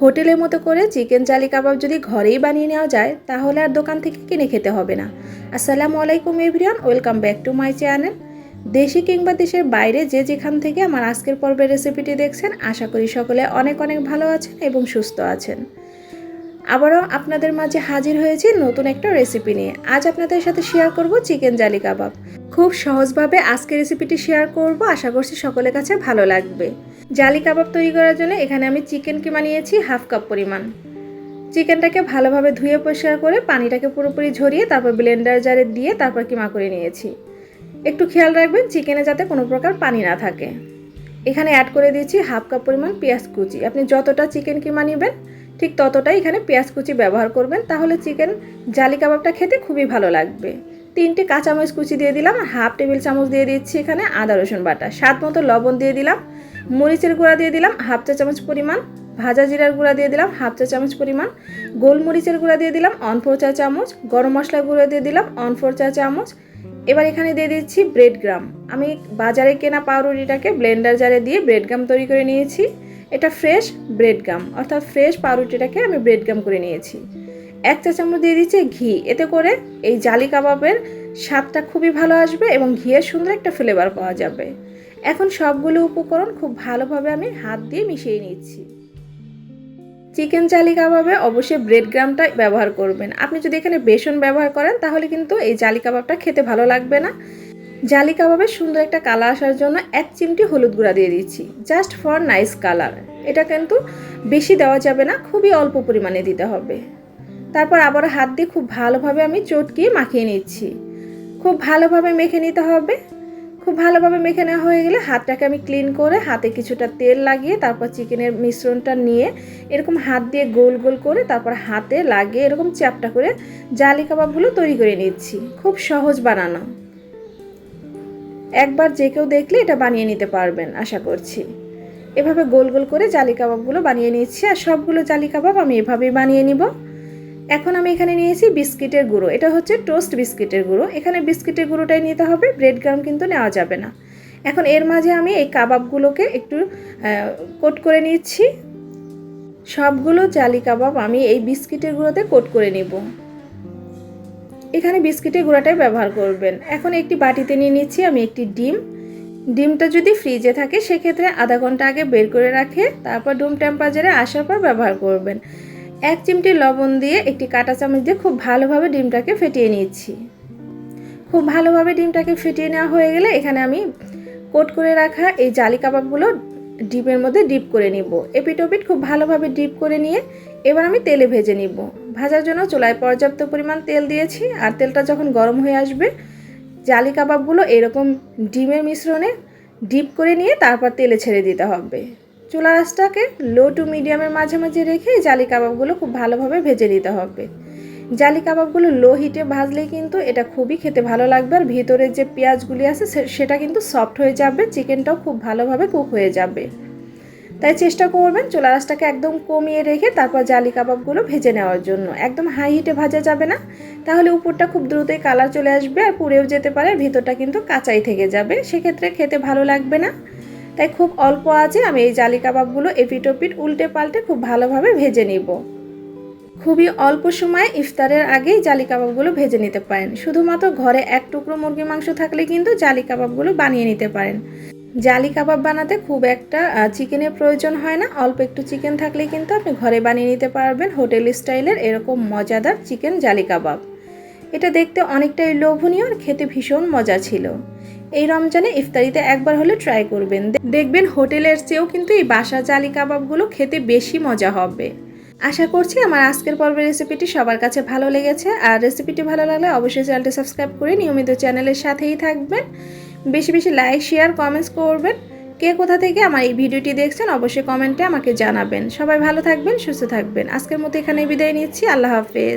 হোটেলের মতো করে চিকেন চালি কাবাব যদি ঘরেই বানিয়ে নেওয়া যায়, তাহলে আর দোকান থেকে কিনে খেতে হবে না। আসসালামু আলাইকুম everyone, welcome back to my channel. দেশি কিংবা দেশের বাইরে যে যেখান থেকে আমার আজকের পর্বের রেসিপিটি দেখছেন, আশা করি সকলে অনেক অনেক ভালো আছেন এবং সুস্থ আছেন। আবারও আপনাদের মাঝে হাজির হয়েছি নতুন একটা রেসিপি নিয়ে। আজ আপনাদের সাথে শেয়ার করব চিকেন জালি কাবাব। খুব সহজভাবে আজকে রেসিপিটি শেয়ার করব। আশা করছি সকলের কাছে ভালো লাগবে। জালি কাবাব তৈরি করার জন্য এখানে আমি চিকেন কিমা নিয়েছি হাফ কাপ পরিমাণ। চিকেনটাকে ভালোভাবে ধুয়ে পরিষ্কার করে পানিটাকে পুরোপুরি ঝরিয়ে তারপর ব্লেন্ডার জারে দিয়ে তারপর কিমা করে নিয়েছি। একটু খেয়াল রাখবেন চিকেনে যাতে কোনো প্রকার পানি না থাকে। এখানে অ্যাড করে দিয়েছি হাফ কাপ পরিমাণ পেঁয়াজ কুচি। আপনি যতটা চিকেন কিমা নেবেন, ঠিক ততটাই এখানে পেঁয়াজ কুচি ব্যবহার করবেন, তাহলে চিকেন জালি কাবাবটা খেতে খুবই ভালো লাগবে। তিনটে কাঁচামরিচ কুচি দিয়ে দিলাম আর হাফ টেবিল চামচ দিয়ে দিচ্ছি এখানে আদা, রসুন বাটা। স্বাদ মতো লবণ দিয়ে দিলাম, মরিচের গুঁড়া দিয়ে দিলাম হাফ চা চামচ পরিমাণ, ভাজা জিরার গুঁড়া দিয়ে দিলাম হাফ চা চামচ পরিমাণ, গোলমরিচের গুঁড়া দিয়ে দিলাম অন ফোর চা চামচ, গরম মশলার গুঁড়া দিয়ে দিলাম অন ফোর চা চামচ। এবার এখানে দিয়ে দিচ্ছি ব্রেড গ্রাম। আমি বাজারে কেনা পাউরুটিটাকে ব্লেন্ডার জারে দিয়ে ব্রেড গ্রাম তৈরি করে নিয়েছি। এটা ফ্রেশ ব্রেড গাম অর্থাৎ ফ্রেশ পাউরুটিটাকে আমি ব্রেড গাম করে নিয়েছি। এক চা চামচ দিয়ে দিচ্ছি ঘি। এতে করে এই জালি কাবাবের স্বাদটা খুবই ভালো আসবে এবং ঘিয়ের সুন্দর একটা ফ্লেভার পাওয়া যাবে। এখন সবগুলো উপকরণ খুব ভালোভাবে আমি হাত দিয়ে মিশিয়ে নিচ্ছি। চিকেন জালি কাবাবে অবশ্যই ব্রেড গ্রামটা ব্যবহার করবেন। আপনি যদি এখানে বেসন ব্যবহার করেন, তাহলে কিন্তু এই জালি কাবাবটা খেতে ভালো লাগবে না। জালি কাবাবের সুন্দর একটা কালার আসার জন্য এক চিমটি হলুদ গুঁড়া দিয়ে দিচ্ছি জাস্ট ফর নাইস কালার এটা কিন্তু বেশি দেওয়া যাবে না, খুবই অল্প পরিমাণে দিতে হবে। তারপর আবার হাত দিয়ে খুব ভালোভাবে আমি চটকিয়ে মাখিয়ে নিচ্ছি। খুব ভালোভাবে মেখে নিতে হবে। খুব ভালোভাবে মেখে নেওয়া হয়ে গেলে হাতটাকে আমি ক্লিন করে হাতে কিছুটা তেল লাগিয়ে তারপর চিকেনের মিশ্রণটা নিয়ে এরকম হাত দিয়ে গোল গোল করে তারপর হাতে লাগিয়ে এরকম চ্যাপটা করে জালি কাবাবগুলো তৈরি করে নিচ্ছি। খুব সহজ বানানো। একবার যে কেউ দেখলে এটা বানিয়ে নিতে পারবেন, আশা করছি। এভাবে গোল গোল করে জালি কাবাবগুলো বানিয়ে নিচ্ছি আর সবগুলো জালি কাবাব আমি এভাবেই বানিয়ে নিব। এখন আমি এখানে নিয়েছি বিস্কিটের গুঁড়ো। এটা হচ্ছে টোস্ট বিস্কিটের গুঁড়ো। এখানে বিস্কিটের গুঁড়োটাই নিতে হবে, ব্রেড গ্রাম কিন্তু নেওয়া যাবে না। এখন এর মাঝে আমি এই কাবাবগুলোকে একটু কোট করে নিচ্ছি। সবগুলো জালি কাবাব আমি এই বিস্কিটের গুঁড়োতে কোট করে নিব। এখানে বিস্কিটের গুঁড়াটাই ব্যবহার করবেন। এখন একটি বাটিতে নিয়ে নিচ্ছি আমি একটি ডিম। ডিমটা যদি ফ্রিজে থাকে, সেক্ষেত্রে আধা ঘণ্টা আগে বের করে রাখে, তারপর রুম টেম্পারেচারে আসার পর ব্যবহার করবেন। এক চিমটি লবণ দিয়ে একটি কাঁটা চামচ দিয়ে খুব ভালোভাবে ডিমটাকে ফেটিয়ে নিচ্ছি। খুব ভালোভাবে ডিমটাকে ফেটিয়ে নেওয়া হয়ে গেলে এখানে আমি কোট করে রাখা এই জালি কাবাবগুলো ডিপের মধ্যে ডিপ করে নিব। এপিটোপিট খুব ভালোভাবে ডিপ করে নিয়ে এবার আমি তেলে ভেজে নিব। ভাজার জন্য চুলায় পর্যাপ্ত পরিমাণ তেল দিয়েছি আর তেলটা যখন গরম হয়ে আসবে, জালি কাবাবগুলো এরকম ডিমের মিশ্রণে ডিপ করে নিয়ে তারপর তেলে ছেড়ে দিতে হবে। চুলা আঁচটাকে লো টু মিডিয়ামের মাঝামাঝি রেখে জালি কাবাবগুলো খুব ভালোভাবে ভেজে নিতে হবে। জালি কাবাবগুলো লো হিটে ভাজলে কিন্তু এটা খুবই খেতে ভালো লাগবে আর ভিতরে যে পেঁয়াজগুলি আছে সেটা কিন্তু সফট হয়ে যাবে চিকেনটাও খুব ভালোভাবে কুক হয়ে যাবে। তাই চেষ্টা করবেন চুলা রাসটাকে একদম কমিয়ে রেখে তারপর জালি কাবাবগুলো ভেজে নেওয়ার জন্য। একদম হাই হিটে ভাজা যাবে না, তাহলে উপরটা খুব দ্রুতই কালার চলে আসবে আর পুড়েও যেতে পারে ভিতরটা কিন্তু কাঁচাই থেকে যাবে। সেক্ষেত্রে খেতে ভালো লাগবে না। তাই খুব অল্প আছে আমি এই জালি কাবাবগুলো এপিটোপিট উল্টে পাল্টে খুব ভালোভাবে ভেজে নিব। খুবই অল্প সময়ে ইফতারের আগেই জালি কাবাবগুলো ভেজে নিতে পারেন। শুধুমাত্র ঘরে এক টুকরো মুরগি মাংস থাকলে কিন্তু জালি কাবাবগুলো বানিয়ে নিতে পারেন। জালি কাবাব বানাতে খুব একটা চিকেনের প্রয়োজন হয় না। অল্প একটু চিকেন থাকলে কিন্তু আপনি ঘরে বানিয়ে নিতে পারবেন হোটেল স্টাইলের এরকম মজাদার চিকেন জালি কাবাব। এটা দেখতে অনেকটাই লোভনীয় আর খেতে ভীষণ মজা ছিল। এই রমজানে ইফতারিতে একবার হলে ট্রাই করবেন। দেখবেন হোটেলের চেয়েও কিন্তু এই বাসা জালি কাবাবগুলো খেতে বেশি মজা হবে। আশা করছি আমার আজকের পর্বের রেসিপিটি সবার কাছে ভালো লেগেছে। আর রেসিপিটি ভালো লাগলে অবশ্যই চ্যানেলটি সাবস্ক্রাইব করে নিয়মিত চ্যানেলের সাথেই থাকবেন। বেশি বেশি লাইক শেয়ার কমেন্টস করবেন। কে কোথা থেকে আমার এই ভিডিওটি দেখছেন অবশ্যই কমেন্টে আমাকে জানাবেন। সবাই ভালো থাকবেন, সুস্থ থাকবেন। আজকের মতো এখানে বিদায় নিচ্ছি। আল্লাহ হাফেজ।